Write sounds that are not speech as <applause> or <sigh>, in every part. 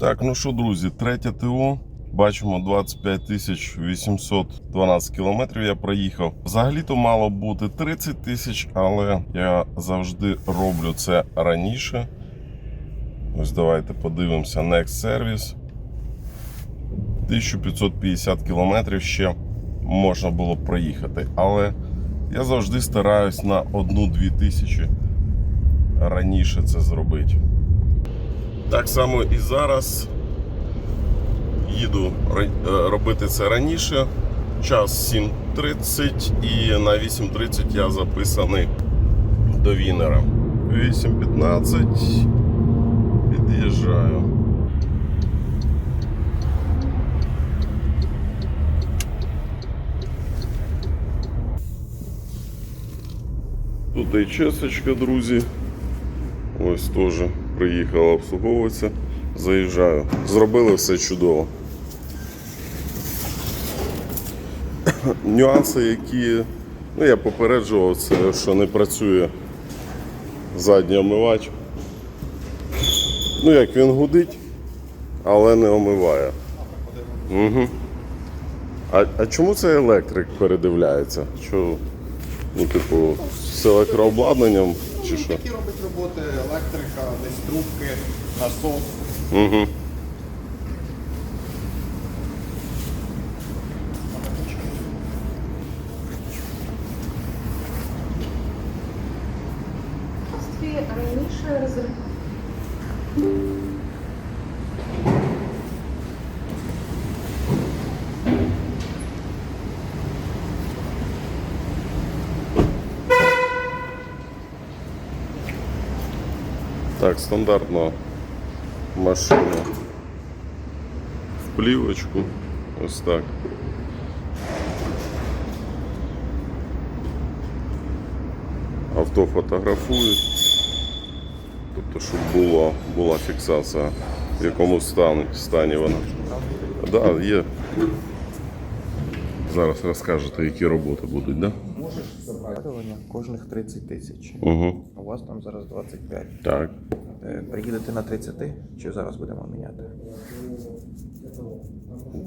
Так, ну що, друзі, третє ТО. Бачимо 25 812 кілометрів я проїхав. Взагалі-то мало бути 30 тисяч, але я завжди роблю це раніше. Ось давайте подивимося Next Service. 1550 кілометрів ще можна було проїхати. Але я завжди стараюсь на 1-2 тисячі раніше це зробити. Так само і зараз їду е, робити це раніше. Час 7.30 і на 8.30 я записаний до Вінера. 8.15 під'їжджаю. Тут і чесочка, друзі. Ось теж приїхала обслуговуватися. Заїжджаю. Зробили все чудово. <coughs> Нюанси, які ну, я попереджував, це що не працює задній омивач. Ну як він гудить, але не омиває. Угу. А, а чому цей електрик передивляється? Що, ну, типу, з електрообладнанням чи що? Такі робить роботи, електрика, десь трубки, насос. Угу. Раніше розрив. Так, стандартно машина в плівочку. Ось так. Авто фотографують. Тобто, щоб було, була фіксація, в якому стані, стані вона. Так, да, є. Зараз розкажете, які роботи будуть, так? Да? Можеш забрати кожних 30 тисяч. Угу. У вас там зараз 25. Так. Е, Приїдете на 30 чи зараз будемо міняти?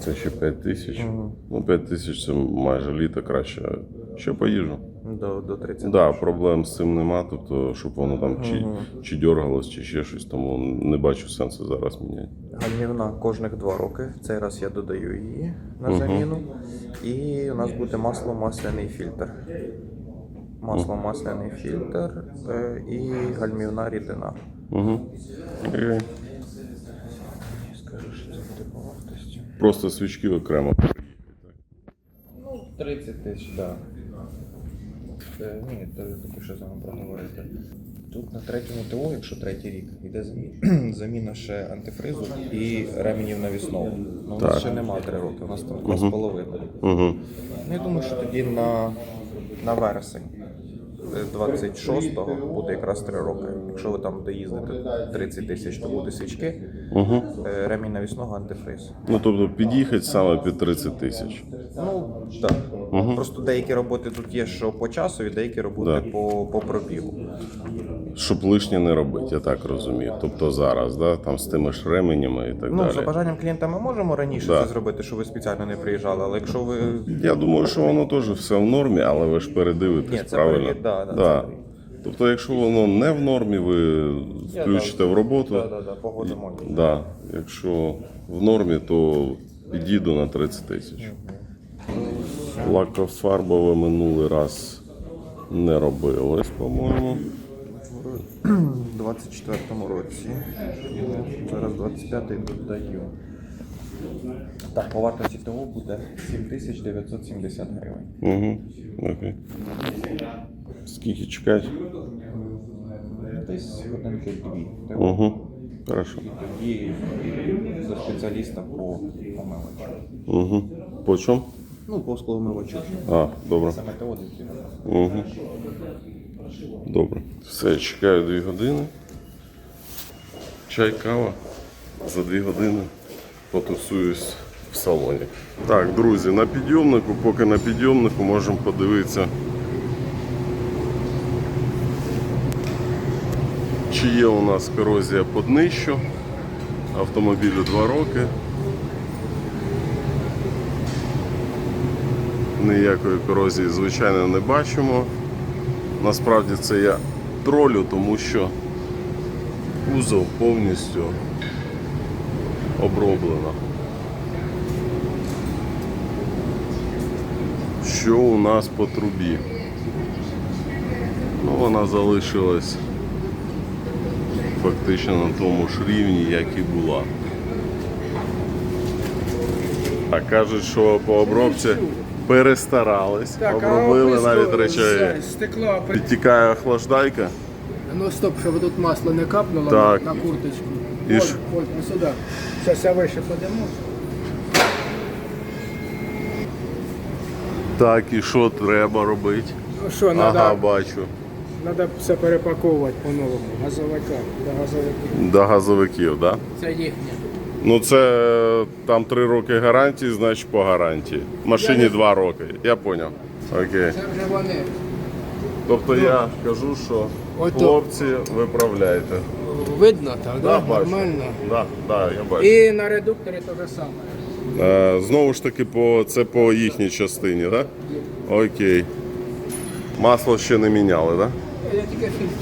Це ще 5 тисяч. Ну, 5 тисяч це майже літо краще. Ще поїжджу. До, до 30. Так, да, проблем з цим нема, тобто, щоб воно там чи, чи дергалось, чи ще щось, тому не бачу сенсу зараз міняти. Гальмівна кожних 2 роки. Цей раз я додаю її на заміну. І у нас буде масло масляний фільтр. Масло масляний фільтр е, і гальмівна рідина. Угу. Скажи, що буде по вартості. Просто свічки окремо. Ну, 30 тисяч, так. Да. Це, ні, це таке що з вами проговорити. Тут на третьому ТО, якщо третій рік, йде замі- <clears throat> заміна ще антифризу і ременів навісного. Ну, у нас Так. ще нема три роки, у нас там два з половиною. Угу. Ну, я думаю, що тоді на, на вересень 26-го буде якраз три роки. Якщо ви там доїздите 30 тисяч, то буде свічки, Угу. е, ремінь навісного антифриз. Ну, тобто під'їхати саме під 30 тисяч. Ну, так. Просто деякі роботи тут є, що по часу, і деякі роботи Да. по, по пробігу. Щоб лишнє не робити, я так розумію. Тобто зараз, да, там з тими ж ременями і так Ну, за бажанням клієнта ми можемо раніше Да. це зробити, щоб ви спеціально не приїжджали, але якщо ви. Я думаю, що воно теж все в нормі, але ви ж передивитесь, Ні, це правильно? перевір- да, да, да. перевір. Тобто, якщо воно не в нормі, ви включите в роботу. Да, да, да, погодимо. Да. Якщо в нормі, то підійду на 30 тисяч. Лакофарбове минулий раз не робилось, по-моєму. У 24-му році. Зараз 25-й додаю. Так, по вартості того буде 7970 гривень. Угу. Окей. Скільки чекати? Десь годинки дві. Угу. Хорошо. Тоді до спеціаліста по омивачу. Угу. По чому? Ну, по склоомивачу. А, добре. Саме того десь. Угу. Добре. Все, чекаю дві години. Чай, кава. За дві години потусуюсь в салоні. Так, друзі, на підйомнику, поки на підйомнику можемо подивитися. Чи є у нас корозія по днищу. Автомобілю 2 роки. Ніякої корозії, звичайно, не бачимо. Насправді це я тролю, тому що кузов повністю оброблено. Що у нас по трубі? Ну, вона залишилась фактично на тому ж рівні, як і була. А кажуть, що по обробці перестарались, обробили навіть речові. Стекло. Підтікає охлаждайка. Ну стоп, щоб тут масло не капнуло Так. на курточку. І ж- ой, ну сюди. Зараз я вище подиму. Так, і що треба робити? Ну що, Ага, треба бачу. все перепаковувати по-новому. Газовика до газовиків. До газовиків, так? Да? Це їхнє. Ну це е, там три роки гарантії, значить по гарантії. Машині два роки. Я зрозумів. Окей. Це вже вони. Тобто я кажу, що хлопці, виправляйте. Видно так, Да, бачу. нормально. Да, да, я бачу. І на редукторі те ж саме. Е, знову ж таки, по, це по їхній частині, так? Да? Окей. Масло ще не міняли, так? Да? Я тільки фільтр.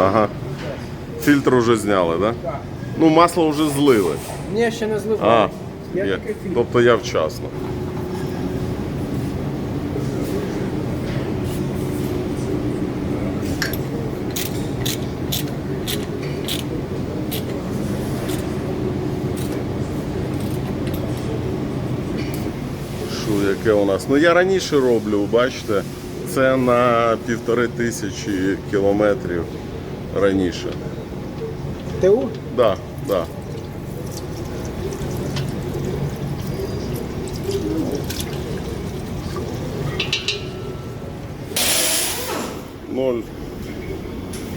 Ага. Фільтр вже зняли, так? Да? Так. Ну, масло вже злили. Ні, ще не зливаю. А, я є. тільки тобто я вчасно. Що, яке у нас? Ну я раніше роблю, бачите, це на півтори тисячі кілометрів раніше. ТУ? Да, да. Ноль,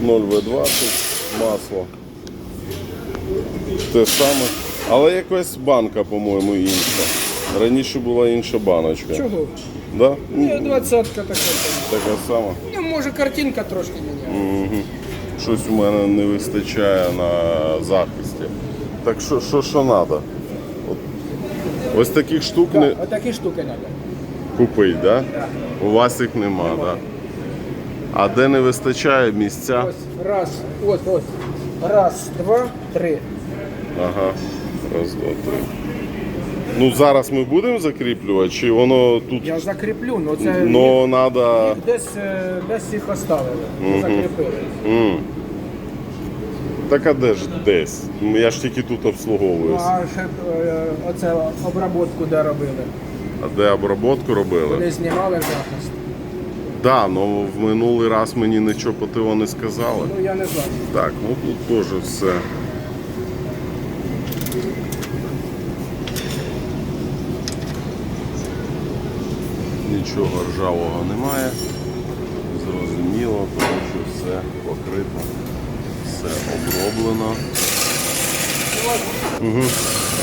ноль В20, масло. Те саме. Але якась банка, по-моєму, інша. Раніше була інша баночка. Чого? Да? Ні, двадцятка така. така сама. Ну, може картинка трошки міняє. Щось у мене не вистачає на захисті. Так що, що, що треба? От, ось таких штук не Так, отакі штуки треба. купить, да? У вас їх нема, так? Да? А де не вистачає місця? Ось, раз, ось, ось. Раз, два, три. Ага. Раз, два, три. Ну зараз ми будемо закріплювати, чи воно тут Я закріплю, ну це ну, треба. їх десь, е, десь їх оставили. Закріпили. М. Так а де ж десь? Я ж тільки тут Ну, обслуговуюся. а ще е, оце обработку де робили. А де оброботку робили? Вони знімали захист. Да, але в минулий раз мені нічого по ТО не сказали. Ну я не знаю. Так, ну тут теж все. Нічого ржавого немає. Зрозуміло, тому що все покрито, все оброблено.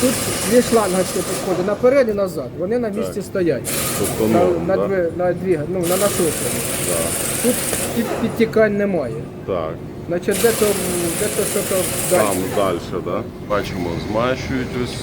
Тут дві шлангочки підходять наперед і назад. Вони на місці стоять. Тобто На, норм, на, да? дві, на, дві, ну, на насосі. Тут під, підтікань немає. Так, Значить, де-то, де-то що-то далі. там далі, да? бачимо, змащують ось.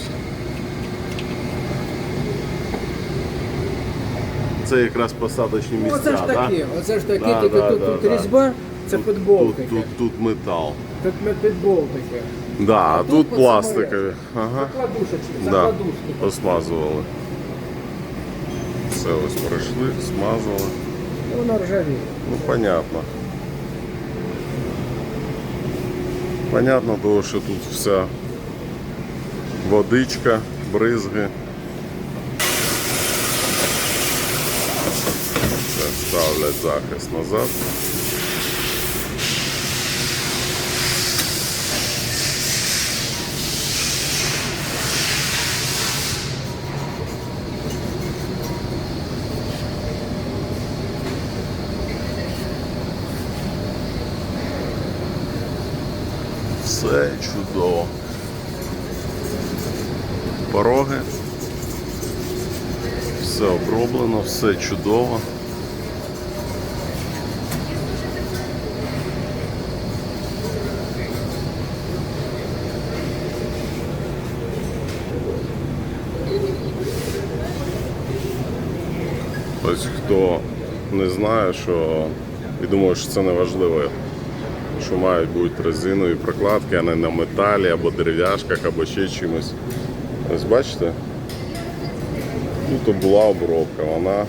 Це якраз посадочні місця, Оце ж да? такі, оце ж такі, Да, тільки да, тут, да, тут да. різьба, це Тут, підболтики. тут, тут метал. Тут ми підболтики. Да, а тут тут пластикові. Ага. Закладушечки, Да. закладушки. Посмазували. Все ось пройшли, смазали. І Воно ржавіє. Ну, понятно. Понятно, того, що тут вся водичка, бризги. Ставлять захист назад. все чудово. Пороги. Все оброблено, все чудово. Ось хто не знає, що і думаю, що це не важливо що мають бути резинові прокладки, а не на металі або дерев'яшках, або ще чимось. Ось бачите? Тут була обробка, вона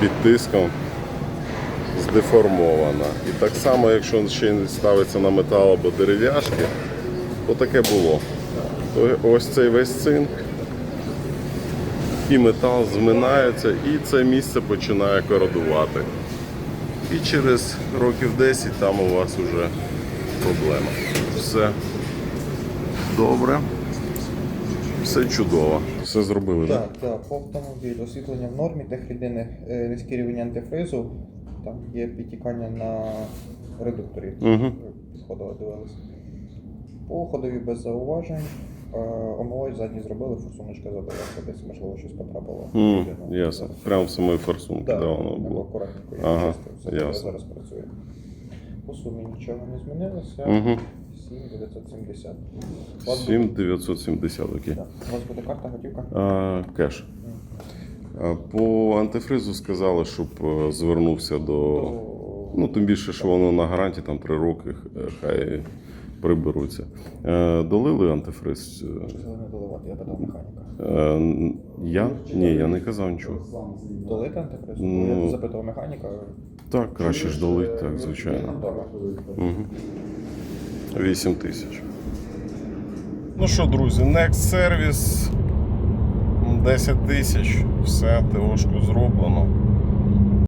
під тиском здеформована. І так само, якщо ще не ставиться на метал або дерев'яшки, то таке було. То ось цей весь цинк і метал зминається, і це місце починає кородувати. І через років 10 там у вас вже проблема. Все добре, все чудово. Все зробили, так? Так, так, по автомобілю освітлення в нормі, техрідини, е, низький рівень антифризу, там є підтікання на редукторі. Мгм. Підходили, дивилися. По ходові без зауважень. Е, Омивач задній зробили, форсуночка забилася, десь можливо щось потрапило. Ну, ясно. Прямо в самої форсунки, Так, де воно було. акуратненько я Ага, чистив, все ясно. зараз працює. По сумі нічого не змінилося. Угу. 7970. У 7970, окей. буде- У вас буде карта, готівка? А, кеш. А, По антифризу сказали, щоб е, звернувся до. Ну, тим більше, що воно на гарантії там 3 роки, е, хай приберуться. Е, Долили антифриз? Сказали не доливати, я питав механіка. е, Я? Ні, я не казав нічого. Долити антифриз? Ну, я запитав механіка. Так, краще ж долить, так, звичайно. Угу. 8 тисяч. Ну що, друзі, Next Service 10 тисяч. Все, ТОшку зроблено.